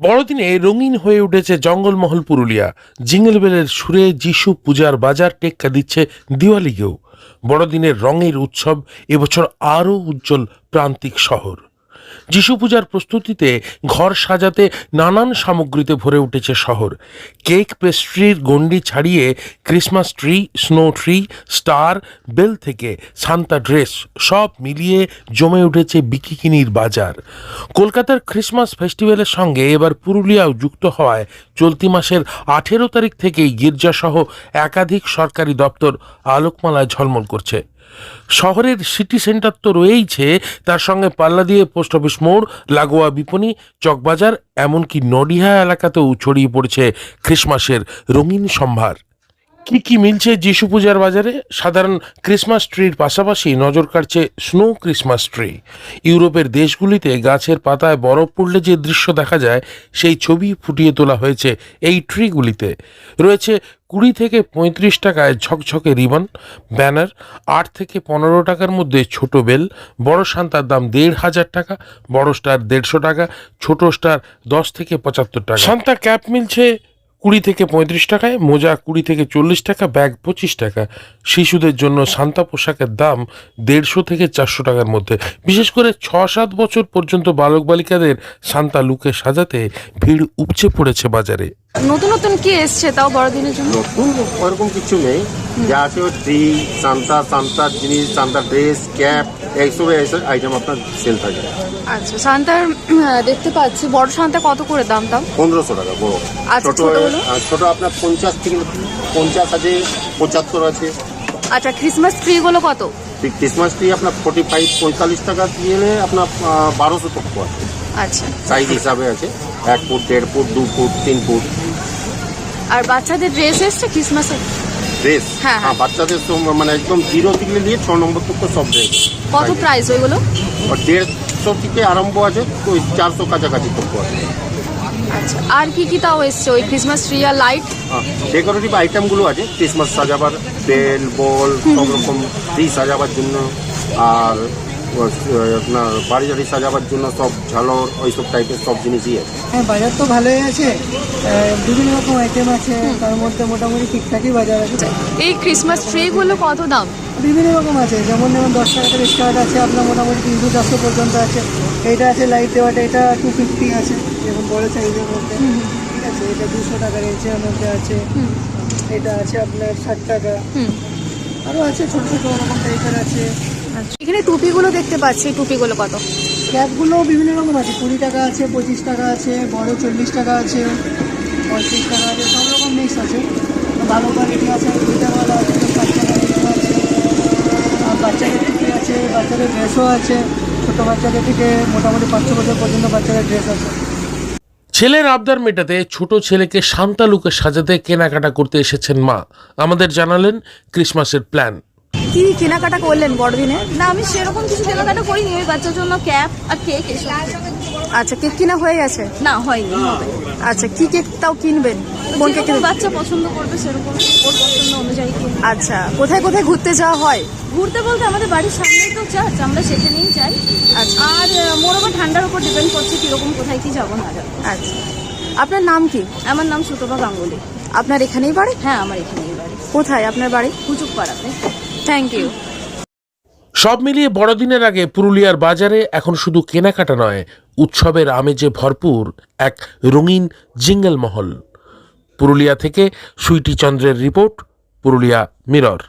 বড়দিনে রঙিন হয়ে উঠেছে জঙ্গলমহল পুরুলিয়া। জিঙ্গল বেলের সুরে যিশু পূজার বাজার টেক্কা দিচ্ছে দিওয়ালিকেও। বড়দিনের রঙের উৎসব এবছর আরও উজ্জ্বল প্রান্তিক শহর। যিশু পূজার প্রস্তুতিতে ঘর সাজাতে নানান সামগ্রীতে ভরে উঠেছে শহর। কেক পেস্ট্রির গণ্ডি ছাড়িয়ে Christmas tree, snow tree, star, bell থেকে সান্তা ড্রেস সব মিলিয়ে জমে উঠেছে বিকিকিনির বাজার। কলকাতার ক্রিসমাস ফেস্টিভ্যালের সঙ্গে এবার পুরুলিয়াও যুক্ত হওয়ায় চলতি মাসের আঠেরো তারিখ থেকেই গির্জাসহ একাধিক সরকারি দপ্তর আলোকমালায় ঝলমল করছে। শহরের সিটি সেন্টার তো রয়েইছে, তার সঙ্গে পাল্লা দিয়ে পোস্ট অফিস মোড়, লাগোয়া বিপণী, চকবাজার, এমনকি নডিহা এলাকাতেও ছড়িয়ে পড়েছে খ্রিসমাসের রঙিন সম্ভার। কি কি মিলছে যিশু পূজার বাজারে? সাধারণ ক্রিসমাস ট্রির পাশাপাশি নজর কাটছে স্নো ক্রিসমাস ট্রি। ইউরোপের দেশগুলিতে গাছের পাতায় বরফ পড়লে যে দৃশ্য দেখা যায়, সেই ছবি ফুটিয়ে তোলা হয়েছে এই ট্রিগুলিতে। রয়েছে কুড়ি থেকে পঁয়ত্রিশ টাকায় ঝকঝকে রিবন, ব্যানার, আট থেকে পনেরো টাকার মধ্যে ছোট বেল, বড় সান্তার দাম দেড় হাজার টাকা, বড় স্টার দেড়শো টাকা, ছোট স্টার দশ থেকে পঁচাত্তর টাকা। সান্তা ক্যাপ মিলছে কুড়ি থেকে পঁয়ত্রিশ টাকায় মোজা কুড়ি থেকে চল্লিশ টাকা ব্যাগ পঁচিশ টাকা। শিশুদের জন্য সান্তা পোশাকের দাম দেড়শো থেকে চারশো টাকার মধ্যে। বিশেষ করে ছ সাত বছর পর্যন্ত বালক বালিকাদের সান্তা লুকে সাজাতে ভিড় উপচে পড়েছে বাজারে। নতুন নতুন কি এসছে তাও বড়দিনের জন্য? নতুন ওরকম কিছু নেই। যা আছে ওই ট্রি সান্তা সান্তার জিনিস সান্তার ড্রেস ক্যাপ এইসব আইটেম আপনার সেল থাকে আচ্ছা সান্তার দেখতে পাচ্ছি বড় সান্তা কত করে দাম দাম? পনেরোশো টাকা বড়। আচ্ছা, ছোট ছোট আপনার পঞ্চাশ থেকে পঞ্চাশ আছে পঁচাত্তর আছে। আচ্ছা ক্রিসমাস ট্রি গুলো কত? ক্রিসমাস ট্রি আপনার ফোর্টি ফাইভ পঁয়তাল্লিশ টাকা দিলে আপনার বারোশো টক আছে। আচ্ছা। সাইজ হিসাবে আছে এক ফুট দেড় ফুট দু ফুট তিন ফুট। আর বাচ্চাদের ড্রেস এসছে ক্রিসমাসের ড্রেস হ্যাঁ, হ্যাঁ। বাচ্চাদের তো মানে একদম জিরো থেকে নিয়ে ছ নম্বর তো সব ড্রেস কত প্রাইস ওইগুলো? আর দেড়শো থেকে আরম্ভ আছে ওই চারশো কাছাকাছি করতে আছে। আচ্ছা আর কি কি তাও এসছে? ওই ক্রিসমাস ট্রি আর লাইট ডেকোরেটিভ আইটেমগুলো আছে ক্রিসমাস সাজাবার বেল বল সব রকম ট্রি সাজাবার জন্য। আর আপনার বাড়ি বাড়ি সাজাবার জন্য সব ঝালর ওইসব টাইপের সব জিনিসই আছে। হ্যাঁ বাজার তো ভালোই আছে। বিভিন্ন রকম আইটেম আছে তার মধ্যে মোটামুটি ঠিকঠাকই বাজার আছে। এই ক্রিসমাস ট্রি গুলো কত দাম? বিভিন্ন রকম আছে যেমন যেমন দশ টাকা থেকে স্টার্ট আছে আপনার মোটামুটি তিনশো চারশো পর্যন্ত আছে। এইটা আছে লাইট দেওয়াটা এটা টু ফিফটি আছে যেমন বড় সাইজের মধ্যে। ঠিক আছে এটা দুশো টাকার ইঞ্চের মধ্যে আছে। এটা আছে আপনার ষাট টাকা। আরও আছে ছোটো ছোটো রকম টাইপের আছে। আচ্ছা এখানে টুপিগুলো দেখতে পাচ্ছি টুপিগুলো কত? ক্যাপগুলো বিভিন্ন রকম আছে কুড়ি টাকা আছে পঁচিশ টাকা আছে বড় চল্লিশ টাকা আছে পঁয়ত্রিশ টাকা আছে সব রকম মিক্স আছে। ভালো কোয়ালিটি আছে লিটারওয়ালা আছে টাকা আছে। বাচ্চাদের থেকে আছে বাচ্চাদের ড্রেসও আছে। ছোটো বাচ্চাদের থেকে মোটামুটি পাঁচশো বছর পর্যন্ত বাচ্চাদের ড্রেস আছে। ছেলের আবদার মেটাতে ছোট ছেলেকে শান্তা লুকে সাজাতে কেনাকাটা করতে এসেছেন মা। আমাদের জানালেন ক্রিসমাসের প্ল্যান কি কেনাকাটা করলেন বড়দিনে? না আমি সেরকম কিছু কেনাকাটা করিনি ওই বাচ্চার জন্য ক্যাপ আর কেক এসব। আচ্ছা কেক কিনা হয়ে গেছে? না হয়নি হবে। আচ্ছা কি কেক তাও কিনবেন? কোন কেক বাচ্চা পছন্দ করবে সেরকম ওর পছন্দ অনুযায়ী আচ্ছা কোথায় কোথায় ঘুরতে যাওয়া হয়? ঘুরতে বলতে আমাদের বাড়ির সামনেই তো চার্চ আমরা সেখানেই যাই। আচ্ছা। আর মোর ওপর ঠান্ডার উপর ডিপেন্ড করছে কীরকম কোথায় কি যাব না যাব। আচ্ছা। আপনার নাম কি? আমার নাম সুতপা গাঙ্গুলি। আপনার এখানেই বাড়ি? হ্যাঁ আমার এখানেই বাড়ি। কোথায় আপনার বাড়ি? হুচুক পাড়াতে থ্যাংক ইউ সব মিলিয়ে বড়দিনের আগে পুরুলিয়ার বাজারে এখন শুধু কেনাকাটা নয়, উৎসবের আমেজে ভরপুর এক রঙিন জিঙ্গেল মহল। পুরুলিয়া থেকে সুইটি চন্দ্রের রিপোর্ট, পুরুলিয়া মিরর।